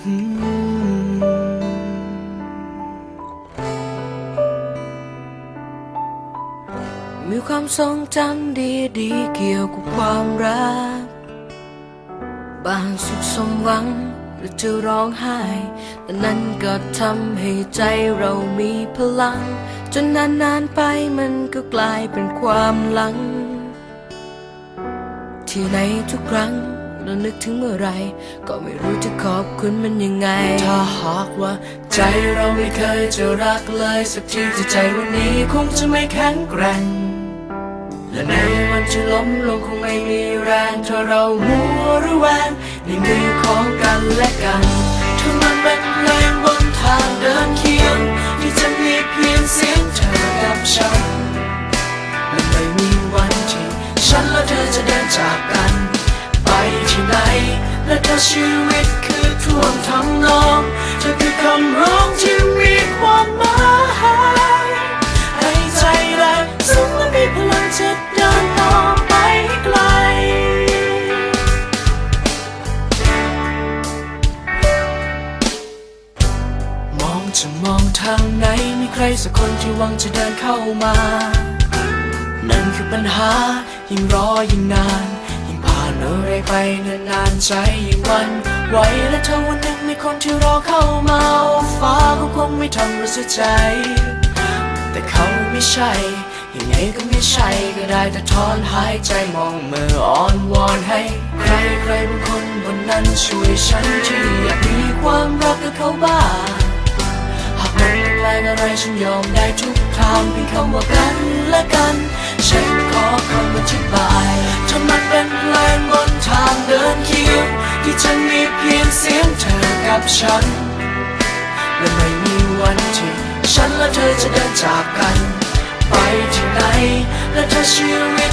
มีความทรงจำดีๆเกี่ยวกับความรัก บางสุขสมหวังหรือจะร้องไห้ แต่นั้นก็ทำให้ใจเรามีพลัง จนนานๆไปมันก็กลายเป็นความหลัง ที่ในทุกครั้ง เรานึกถึงเมื่อไร ก็ไม่รู้จะขอบคุณมันยังไง ถ้าหากว่า ใจเราไม่เคยจะรักเลยสักทีจะใจวันนี้คงจะไม่แข็งแกร่ง และในวันที่ล้มลงคงไม่มีแรงถ้าเรามัวรือแวงในมือของกันและกันถ้ามันเป็นเพลงบนทางเดินเคียง วิตคือท่วงทำนองเธอคือคำร้องที่มีความหมายให้ใจแรงซึ่งและมีพลังจะเดินต่อไปไกล มองจะมองทางไหนมีใครสักคนที่หวังจะเดินเข้ามา นั่นคือปัญหายิ่งรอยิ่งนาน อะไรไปนานๆใจยิ่งวันไหวและถ้าวันหนึ่งมีคนที่รอเข้ามาฟ้าก็คงไม่ทำเราเสียใจ แต่เขาไม่ใช่ ยังไงก็ไม่ใช่ก็ได้แต่ถอนหายใจมองมืออ่อนวอนให้ ใครใครบางคนบนนั้นช่วยฉันที่อยากมีความรักกับเขาบ้างหากมันเป็นแรงอะไรฉันยอมได้ทุกทางเพียงคำว่ากันและกัน ฉันขอคำอธิบายจนมันเป็นเพลงบนทางเดินเคียงที่จะมีเพียงเสียงเธอกับฉัน และไม่มีวันที่ฉันและเธอจะเดินจากกัน ไปที่ไหนและเธอชีวิต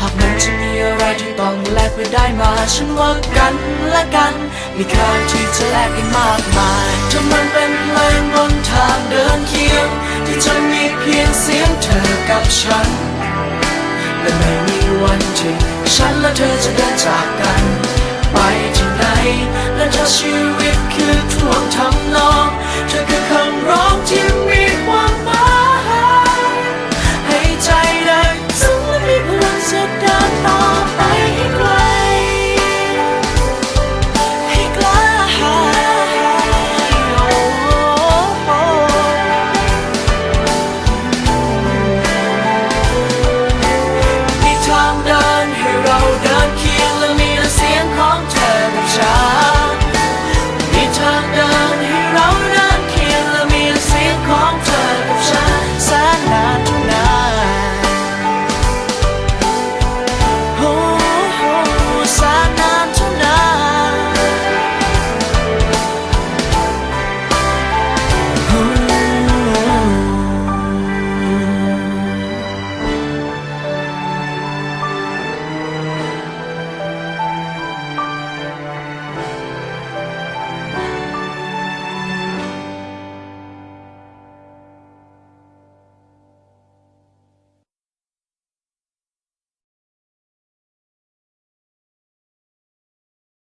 หากมันจะมีอะไรที่ต้องแลกเพื่อได้มา ฉันว่ากันและกัน มีค่าที่จะแลกได้มากมายถ้ามันเป็นเพลงบนทางเดินเคียง ที่จะมีเพียงเสียงเธอกับฉัน และไม่มีวันที่ฉันและเธอจะเดินจากกัน ไปที่ไหนและถ้าชีวิตคือท่วงทำนองเธอคือ